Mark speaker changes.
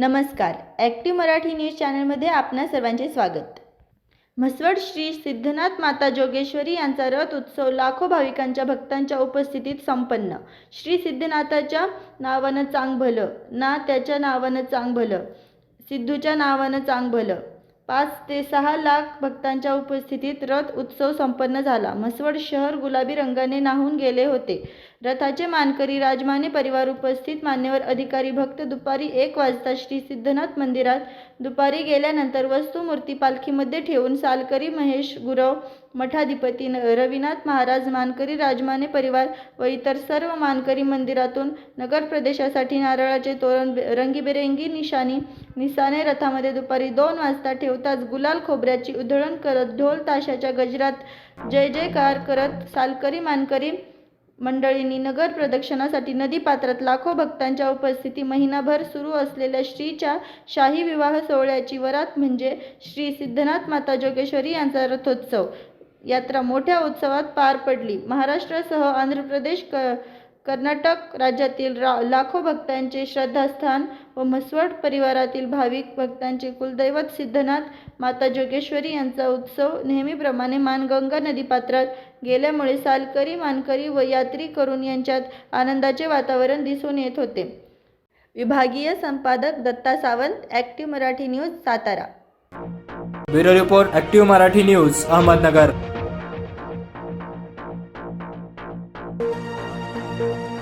Speaker 1: नमस्कार. Active Marathi news चॅनलमध्ये आपणा सर्वांचे स्वागत. म्हसवड श्री सिद्धनाथ माता जोगेश्वरी यांचा रथ उत्सव लाखो भाविकांच्या भक्तांच्या उपस्थितीत संपन्न. श्री सिद्धनाथाच्या नावानं चांग भलं ना त्याच्या नावानं चांग भलं सिद्धूच्या नावानं चांग भलं. पाच ते सहा लाख भक्तांच्या उपस्थितीत रथ उत्सव संपन्न झाला. म्हसवड शहर गुलाबी रंगाने नाहून गेले होते. रथाचे मानकरी राजमाने परिवार उपस्थित मान्यवर अधिकारी भक्त दुपारी एक वाजता श्री सिद्धनाथ मंदिरात दुपारी गेल्यानंतर वस्तुमूर्ती पालखीमध्ये ठेवून सालकरी महेश गुरव मठाधिपती न- रविनाथ महाराज मानकरी राजमाने परिवार व इतर सर्व मानकरी मंदिरातून नगर प्रदेशासाठी नारळाचे तोरण रंगीबेरंगी निशाणी निसाने रथामध्ये दुपारी दोन वाजता ठेवताच गुलाल खोबऱ्याची उधळण करत ढोल ताशाच्या गजरात जय जयकार करत सालकरी मानकरी मंडळींनी नगर प्रदक्षिणासाठी नदी पात्रात लाखो भक्तांच्या उपस्थिती महिनाभर सुरू असलेल्या श्रीच्या शाही विवाह सोहळ्याची वरात म्हणजे श्री सिद्धनाथ माता जोगेश्वरी यांचा रथोत्सव. यात्रा मोठ्या उत्सवात पार पडली. महाराष्ट्रासह आंध्र प्रदेश क कर्नाटक राज्यातील रा लाखो भक्तांचे श्रद्धास्थान व म्हसवड परिवारातील भाविक भक्तांचे कुलदैवत सिद्धनाथ माता जोगेश्वरी यांचा उत्सव नेहमीप्रमाणे मानगंगा नदीपात्रात गेल्यामुळे सालकरी मानकरी व यात्री करून यांच्यात आनंदाचे वातावरण दिसून येत होते. विभागीय संपादक Datta Sawant active Marathi news Satara.
Speaker 2: Bureau report active Marathi news Ahmednagar. Thank you.